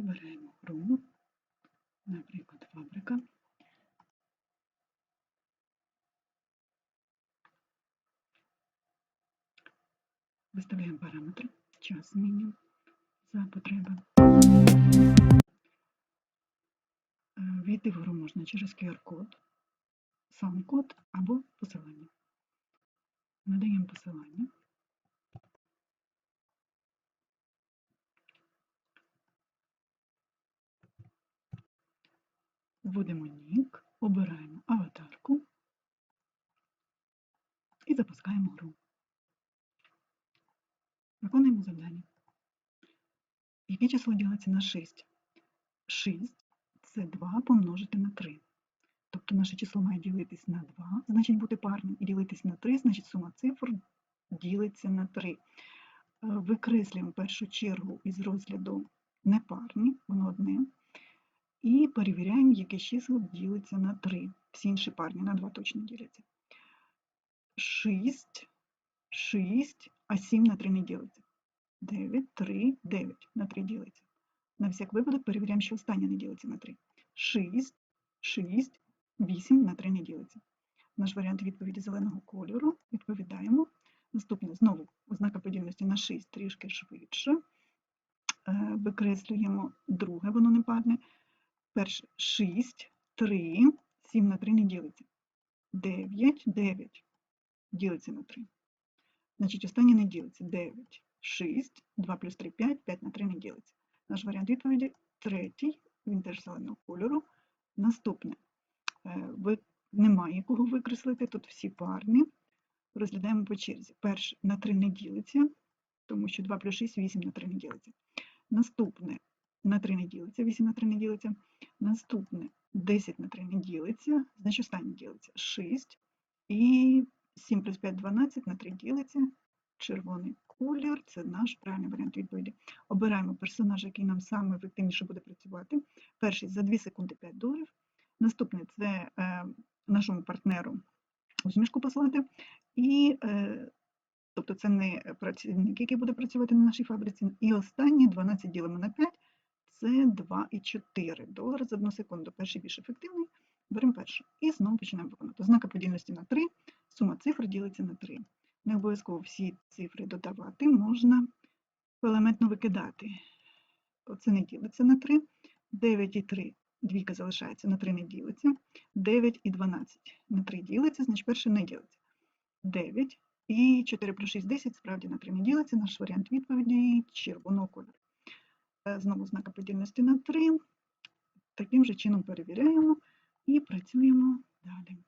Обираємо гру, наприклад, фабрика. Виставляємо параметри, час змінюємо за потреби. Е, Війти в гру можна через QR-код, сам код або посилання. Надаємо посилання. Вводимо нік, обираємо аватарку і запускаємо гру. Виконуємо завдання. Яке число ділиться на 6? 6 це 2 помножити на 3. Тобто наше число має ділитись на 2, значить бути парним, і ділитись на 3, значить сума цифр ділиться на 3. Е, Викреслюємо першу чергу із розгляду непарні, воно одне. І перевіряємо, яке число ділиться на 3. Всі інші парні на 2 точно діляться. 6, 6, а 7 на 3 не ділиться. 9, 3, 9 на 3 ділиться. На всяк випадок перевіряємо, що останнє не ділиться на 3. 6, 6, 8 на 3 не ділиться. Наш варіант відповіді зеленого кольору. Відповідаємо. Наступне знову ознака подібності на 6 трішки швидше. Е, Викреслюємо друге, воно не парне. Перше 6, 3, 7 на 3 не ділиться. 9, 9 ділиться на 3. Значить, останнє не ділиться. 9, 6, 2 плюс 3, 5, 5 на 3 не ділиться. Наш варіант відповіді третій, він теж зеленого кольору. Наступне. Е, Ви, немає кого викреслити, тут всі парні. Розглядаємо по черзі. Перше на 3 не ділиться, тому що 2 плюс 6, 8 на 3 не ділиться. Наступне на 3 не ділиться, 8 на 3 не ділиться. Наступне 10 на 3 не ділиться, значить останнє ділиться 6. І 7 плюс 5 12 на 3 ділиться. Червоний колір це наш правильний варіант відповіді. Обираємо персонажа, який нам саме ефективніше буде працювати. Перший за 2 секунди 5 доларів. Наступний це е, нашому партнеру усмішку послати. І, е, тобто це не працівник, який буде працювати на нашій фабриці. І останнє 12 ділимо на 5 це 2,4 долари за 1 секунду. Перший більш ефективний. Беремо перший. І знову починаємо виконувати. Ознака подільності на 3, сума цифр ділиться на 3. Не обов'язково всі цифри додавати, можна елементно викидати. Оце не ділиться на 3. 9 і 3, двійка залишається, на 3 не ділиться. 9 і 12 на 3 ділиться, значить перше не ділиться. 9 і 4 плюс 6, 10, справді на 3 не ділиться. Наш варіант відповіді червоного кольору. Е, Знову знака подільності на 3. Таким же чином перевіряємо і працюємо далі.